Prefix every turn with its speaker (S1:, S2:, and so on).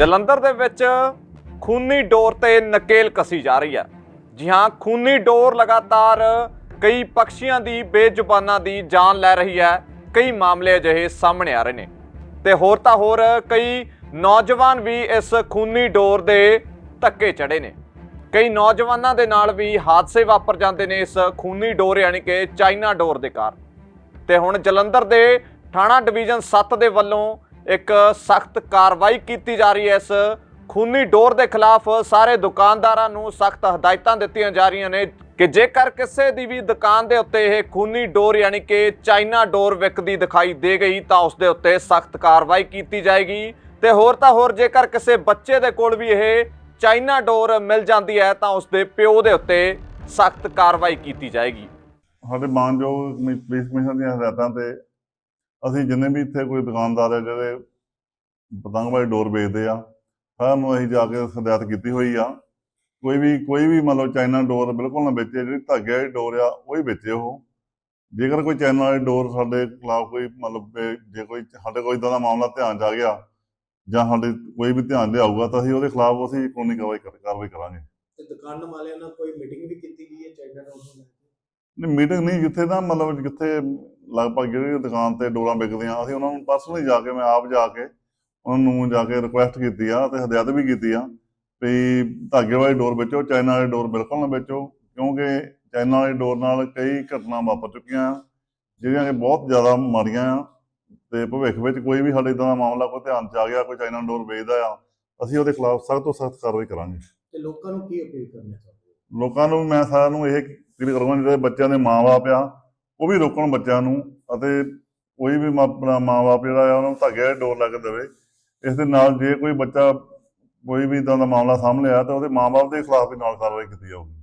S1: ਜਲੰਧਰ ਦੇ ਵਿੱਚ ਖੂਨੀ ਡੋਰ ਤੇ ਨਕੇਲ ਕਸੀ ਜਾ ਰਹੀ ਹੈ। ਜੀ ਹਾਂ, ਖੂਨੀ ਡੋਰ ਲਗਾਤਾਰ ਕਈ ਪਕਸ਼ੀਆਂ ਦੀ ਬੇਜ਼ੁਬਾਨਾਂ ਦੀ ਜਾਨ ਲੈ ਰਹੀ ਹੈ। ਕਈ ਮਾਮਲੇ ਅਜਿਹੇ ਸਾਹਮਣੇ ਆ ਰਹੇ ਨੇ। ਤੇ ਹੋਰ ਤਾਂ ਹੋਰ ਕਈ ਨੌਜਵਾਨ ਵੀ ਇਸ ਖੂਨੀ ਡੋਰ ਦੇ ਧੱਕੇ ਚੜੇ ਨੇ। ਕਈ ਨੌਜਵਾਨਾਂ ਦੇ ਨਾਲ ਵੀ ਹਾਦਸੇ ਵਾਪਰ ਜਾਂਦੇ ਨੇ ਇਸ ਖੂਨੀ ਡੋਰ, ਯਾਨੀ ਕਿ ਚਾਈਨਾ ਡੋਰ ਦੇ ਕਾਰਨ ਤੇ ਹੁਣ ਜਲੰਧਰ ਦੇ ਥਾਣਾ ਡਿਵੀਜ਼ਨ 7 ਦੇ ਵੱਲੋਂ ਇੱਕ ਸਖਤ ਕਾਰਵਾਈ ਕੀਤੀ ਜਾ ਰਹੀ ਹੈ। ਇਸ ਖੂਨੀ ਡੋਰ ਦੇ ਖਿਲਾਫ ਸਾਰੇ ਦੁਕਾਨਦਾਰਾਂ ਨੂੰ ਸਖਤ ਹਦਾਇਤਾਂ ਦਿੱਤੀਆਂ ਜਾ ਰਹੀਆਂ ਨੇ ਕਿ ਜੇਕਰ ਕਿਸੇ ਦੀ ਵੀ ਦੁਕਾਨ ਦੇ ਉੱਤੇ ਇਹ ਖੂਨੀ ਡੋਰ ਯਾਨੀ ਕਿ ਚਾਈਨਾ ਡੋਰ ਵਿਕਦੀ ਦਿਖਾਈ ਦੇ ਗਈ ਤਾਂ ਉਸ ਦੇ ਉੱਤੇ ਸਖਤ ਕਾਰਵਾਈ ਕੀਤੀ ਜਾਏਗੀ। ਤੇ ਹੋਰ ਤਾਂ ਹੋਰ ਜੇਕਰ ਕਿਸੇ ਬੱਚੇ ਦੇ ਕੋਲ ਵੀ ਇਹ ਚਾਈਨਾ ਡੋਰ ਮਿਲ ਜਾਂਦੀ ਹੈ ਤਾਂ ਉਸ ਦੇ ਪਿਓ ਦੇ ਉੱਤੇ ਸਖਤ ਕਾਰਵਾਈ ਕੀਤੀ ਜਾਏਗੀ।
S2: ਸਾਡੇ ਮਾਨਯੋਗ ਪੁਲਿਸ ਕਮਿਸ਼ਨ ਦੀਆਂ ਹਦਾਇਤਾਂ ਤੇ ਅਸੀਂ ਜਿੰਨੇ ਵੀ ਇੱਥੇ ਕੋਈ ਦੁਕਾਨਦਾਰ ਹੈ ਜਿਹੜੇ ਪਤੰਗਬਾਜ਼ੀ ਡੋਰ ਵੇਚਦੇ ਆ ਸਾਰਿਆਂ ਨੂੰ ਅਸੀਂ ਜਾ ਕੇ ਹਦਾਇਤ ਕੀਤੀ ਹੋਈ ਆ। ਕੋਈ ਵੀ ਕੋਈ ਵੀ ਮਤਲਬ ਚਾਈਨਾ ਡੋਰ ਬਿਲਕੁਲ ਨਾ ਵੇਚੇ ਜਿਹੜੀ ਧਾਗੇ ਵਾਲੀ ਡੋਰ ਆ ਉਹ ਹੀ ਵੇਚੇ ਉਹ। ਜੇਕਰ ਕੋਈ ਚਾਈਨਾ ਵਾਲੀ ਡੋਰ ਸਾਡੇ ਖਿਲਾਫ ਕੋਈ ਮਤਲਬ ਜੇ ਕੋਈ ਸਾਡੇ ਕੋਈ ਇਦਾਂ ਦਾ ਮਾਮਲਾ ਧਿਆਨ ਚ ਆ ਗਿਆ ਜਾਂ ਸਾਡੇ ਕੋਈ ਵੀ ਧਿਆਨ ਲਿਆਊਗਾ ਤਾਂ ਅਸੀਂ ਉਹਦੇ ਖਿਲਾਫ ਅਸੀਂ ਕਾਨੂੰਨੀ ਕਾਰਵਾਈ ਕਰ- ਕਾਰਵਾਈ ਕਰਾਂਗੇ।
S3: ਤੇ ਦੁਕਾਨ ਵਾਲਿਆਂ ਨਾਲ ਕੋਈ ਮੀਟਿੰਗ ਵੀ ਕੀਤੀ ਗਈ ਹੈ ਚਾਈਨਾ ਡੋਰ ਨੂੰ ਲੈ ਕੇ?
S2: ਨਹੀਂ ਮੀਟਿੰਗ ਨਹੀਂ ਜਿੱਥੇ ਨਾ ਮਤਲਬ ਜਿੱਥੇ ਲਗਭਗ ਜਿਹੜੀ ਦੁਕਾਨ ਤੇ ਡੋਰਾਂ ਵਿਕਦੀਆਂ ਅਸੀਂ ਉਹਨਾਂ ਨੂੰ ਪਰਸਨਲੀ ਜਾ ਕੇ ਮੈਂ ਆਪ ਜਾ ਕੇ ਉਹਨਾਂ ਨੂੰ ਜਾ ਕੇ ਰਿਕੁਐਸਟ ਕੀਤੀ ਆ ਤੇ ਹਦਾਇਤ ਵੀ ਕੀਤੀ ਆ ਵੀ ਧਾਗੇ ਵਾਲੀ ਡੋਰ ਵੇਚੋ ਚਾਈਨਾ ਵਾਲੀ ਡੋਰ ਬਿਲਕੁਲ ਨਾ ਵੇਚੋ ਕਿਉਂਕਿ ਚਾਈਨਾ ਵਾਲੀ ਡੋਰ ਨਾਲ ਕਈ ਘਟਨਾ ਵਾਪਰ ਚੁੱਕੀਆਂ ਆ ਜਿਹੜੀਆਂ ਕਿ ਬਹੁਤ ਜ਼ਿਆਦਾ ਮਾੜੀਆਂ ਆ ਤੇ ਭਵਿੱਖ ਵਿੱਚ ਕੋਈ ਵੀ ਸਾਡੇ ਇਦਾਂ ਦਾ ਮਾਮਲਾ ਕੋਈ ਧਿਆਨ ਚ ਆ ਗਿਆ ਕੋਈ ਚਾਈਨਾ ਡੋਰ ਵੇਚਦਾ ਆ ਅਸੀਂ ਉਹਦੇ ਖਿਲਾਫ ਸਖਤ ਤੋਂ ਸਖਤ ਕਾਰਵਾਈ ਕਰਾਂਗੇ।
S3: ਤੇ ਲੋਕਾਂ ਨੂੰ ਕੀ ਅਪੀਲ ਕਰਨਾ ਚਾਹੁੰਦੇ
S2: ਲੋਕਾਂ ਨੂੰ ਮੈਂ ਸਾਰਿਆਂ ਨੂੰ ਇਹ ਅਪੀਲ ਕਰੂੰਗਾ ਜਿਹੜੇ ਬੱਚਿਆਂ ਦੇ ਮਾਂ-ਬਾਪ ਆ ਉਹ ਵੀ ਰੋਕਣ ਬੱਚਿਆਂ ਨੂੰ ਅਤੇ ਕੋਈ ਵੀ ਮਾਂ- ਆਪਣਾ ਮਾਂ-ਬਾਪ ਜਿਹੜਾ ਆ, ਉਹਨਾਂ ਨੂੰ ਧਾਗੇ ਵਾਲੀ ਡੋਰ ਲਾ ਕੇ ਦੇਵੇ। ਇਸ ਦੇ ਨਾਲ ਜੇ ਕੋਈ ਬੱਚਾ ਕੋਈ ਵੀ ਇਦਾਂ ਦਾ ਮਾਮਲਾ ਸਾਹਮਣੇ ਆਇਆ ਤਾਂ ਉਹਦੇ ਮਾਂ-ਬਾਪ ਦੇ ਖਿਲਾਫ ਵੀ ਨਾਲ ਕਾਰਵਾਈ ਕੀਤੀ ਜਾਊਗੀ।